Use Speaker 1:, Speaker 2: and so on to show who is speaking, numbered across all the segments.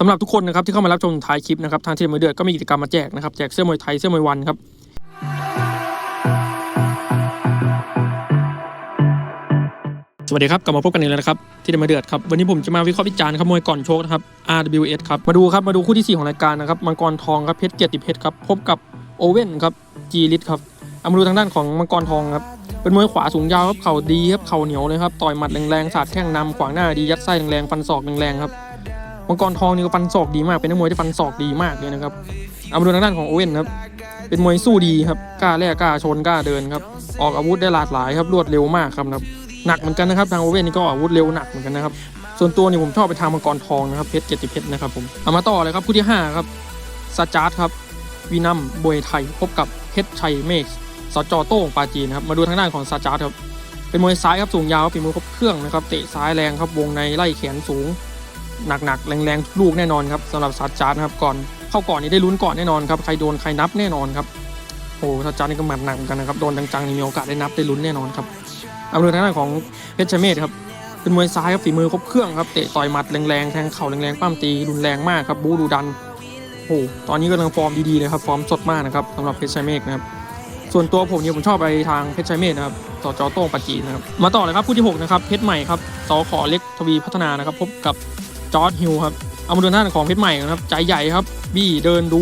Speaker 1: สำหรับทุกคนนะครับที่เข้ามารับชมท้ายคลิปนะครับทางทีมมวยเดือดก็มีกิจกรรมมาแจกนะครับแจกเสื้อมวยไทยเสื้อมวยวันครับสวัสดีครับกลับมาพบกันอีกแล้วนะครับที่เดมวยเดือดครับวันนี้ผมจะมาวิเคราะห์วิจารณ์ครับมวยก่อนโชคนะครับ RWS ครับมาดูครับมาดูคู่ที่สี่ของรายการนะครับมังกรทองครับเพชรเกียรติเพชรครับพบกับโอเว่นครับจีลิทครับเอามาดูทางด้านของมังกรทองครับเป็นมวยขวาสูงยาวครับเข่าดีครับเข่าเหนียวเลยครับต่อยหมัดแรงๆสาดแข้งนำขวางหน้าดียัดไส้แรงๆฟันศอกแรงๆครับ มังกรทองนี่ก็ฟันศอกดีมาก เป็นนักมวยที่ฟันศอกดีมากเลยนะครับเอามาดูทางด้านของโอเว่นครับ เป็นมวยสู้ดีครับ กล้าแลกกล้าชนกล้าเดินครับ ออกอาวุธได้หลากหลายครับ รวดเร็วมากครับนะครับหนักเหมือนกันนะครับ ทางโอเว่นนี่ก็อาวุธเร็วหนักเหมือนกันนะครับ ส่วนตัวนี่ผมชอบไปทางมังกรทองนะครับ เพชรเจ็ดเพชรนะครับผม เอามาต่อเลยครับคู่ที่ห้าครับซาจาร์ดครับ วีนัมบวยไทย พบกับเพชรชัยเมฆสจโต้งปาจีนครับ มาดูทางด้านของซาจาร์ดครับ เป็นมวยซ้ายครับสูงยาวฝีมือครบเครื่องนะครับ เตะซ้ายแรงครับ วงในไล่แขนสูง หนักๆ แรงๆ ลูกแน่นอนครับสำหรับซาจาร์นะครับก่อนเข้าก่อนนี่ได้ลุ้นก่อนแน่นอนครับใครโดนใครนับแน่นอนครับโอ้ซาจาร์นี่ก็หมัดหนักเหมือนกันนะครับโดนจังๆนี่มีโอกาสได้นับได้ลุ้นแน่นอนครับเอาดูทางด้านของเพชรชเมธครับเป็นมวยซ้ายครับฝีมือครบเครื่องครับเตะต่อยหมัดแรงๆแทงเข่าแรงๆปั้มตีรุนแรงมากครับบู๊ดูดันโอ้ตอนนี้กำลังฟอร์มดีๆเลยครับฟอร์มสดมากนะครับสำหรับเพชรชเมธนะครับส่วนตัวผมเนี่ยผมชอบไปทางเพชรชัยเมธนะครับสจโต้งปัจจีนนะครับมาต่อเลยครับคู่ที่6นะครับเพชรใหม่ครับสขอเล็กทวีพัฒนานะครับพบกับ จอร์ดฮิลครับ เอามาดูท่านของเพชรใหม่นะครับ ใจใหญ่ครับ บี้เดินดู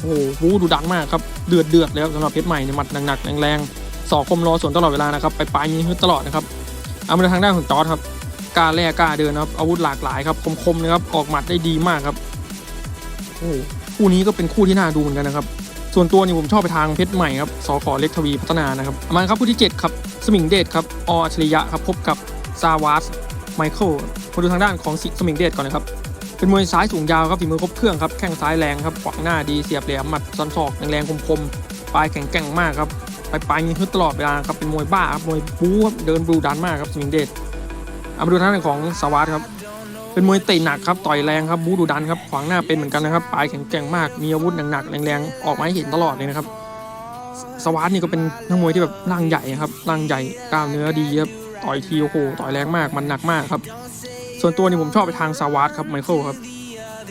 Speaker 1: โอ้โหบู๊ดูดังมากครับ เดือดเดือดเลยครับสำหรับเพชรใหม่เนี่ยหมัดหนักๆแรงๆสอกคมรอสวนตลอดเวลานะครับ ไปปลายมีฮึดตลอดนะครับ เอามาดูทางด้านของจอร์ดครับกล้าแลกกล้าเดินครับ อาวุธหลากหลายครับ คมๆนะครับ ออกหมัดได้ดีมากครับ โอ้คู่นี้ก็เป็นคู่ที่น่าดูเหมือนกันนะครับ ส่วนตัวนี่ผมชอบไปทางเพชรใหม่ครับ สขอเล็กทวีพัฒนานะครับ มาครับคู่ที่ 7 ครับ สมิงเดชครับ ออัจฉริยะครับ พบกับซาวาส ไมเคิลมาดูทางด้านของสิสมิงเดชก่อนนะครับ เป็นมวยซ้ายสูงยาวครับฝีมือครบเครื่องครับแข้งซ้ายแรงครับขวางหน้าดีเสียบแหลี่ยมหมัดซ้อนศอกแรงๆคมๆปลายแข็งแกร่งมากครับปปลายยิงฮึดตลอดเวลาครับเป็นมวยบ้าครับมวยบู๊ครับเดินบูดันมากครับสมิงเดชเอามาดูทางด้านของสวัสดครับเป็นมวยเตะหนักครับต่อยแรงครับบู๊ดุดันครับขวางหน้าเป็นเหมือนกันนะครับปลายแข็งแกร่งมากมีอาวุธหนักๆแรงๆออกมาให้เห็นตลอดเลยนะครับสวัสดนี่ก็เป็นนักมวยที่แบบร่างใหญ่ครับร่างใหญ่กล้ามเนื้อดีครับ ต่อยทีโอ้โหต่อยแรงมากมันหนักมากครับ ส่วนตัวนี่ผมชอบไปทางสวัสดครับไมเคิลครับ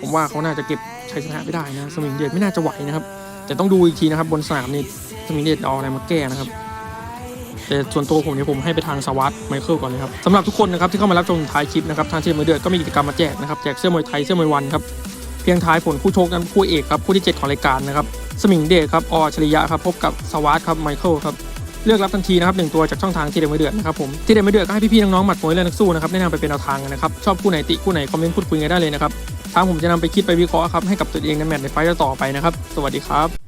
Speaker 1: ผมว่าเขาน่าจะเก็บชัยชนะไม่ได้นะสมิงเดชไม่น่าจะไหวนะครับแต่ต้องดูอีกทีนะครับบนสนามนี่สมิงเดชเอาอะไรมาแก้นะครับแต่ส่วนตัวผมเนี่ยผมให้ไปทางสวัสดไมเคิลก่อนเลยครับสำหรับทุกคนนะครับที่เข้ามารับชมท้ายคลิปนะครับทางทีมมวยเดือดก็มีกิจกรรมมาแจกนะครับแจกเสื้อมวยไทยเสื้อมวยวันครับเพียงท้ายผลคู่ชกนั้นคู่เอกครับคู่ที่ 7 ของรายการนะครับสมิงเดชครับออัจฉริยะครับพบกับสวัสดครับไมเคิลครับ เลือกรับทันทีนะครับหนึ่งตัวจากช่องทางที่เดมวยเดือดนะครับผมที่เดมวยเดือดก็ให้พี่ๆน้องๆหมัดมวยและนักสู้นะครับแนะนำไปเป็นแนวทางนะครับชอบคู่ไหนติคู่ไหนคอมเมนต์พูดคุยกันได้เลยนะครับทางผมจะนำไปคิดไปวิเคราะห์ครับให้กับตัวเองในแมตช์ในไฟต์ต่อไปนะครับสวัสดีครับ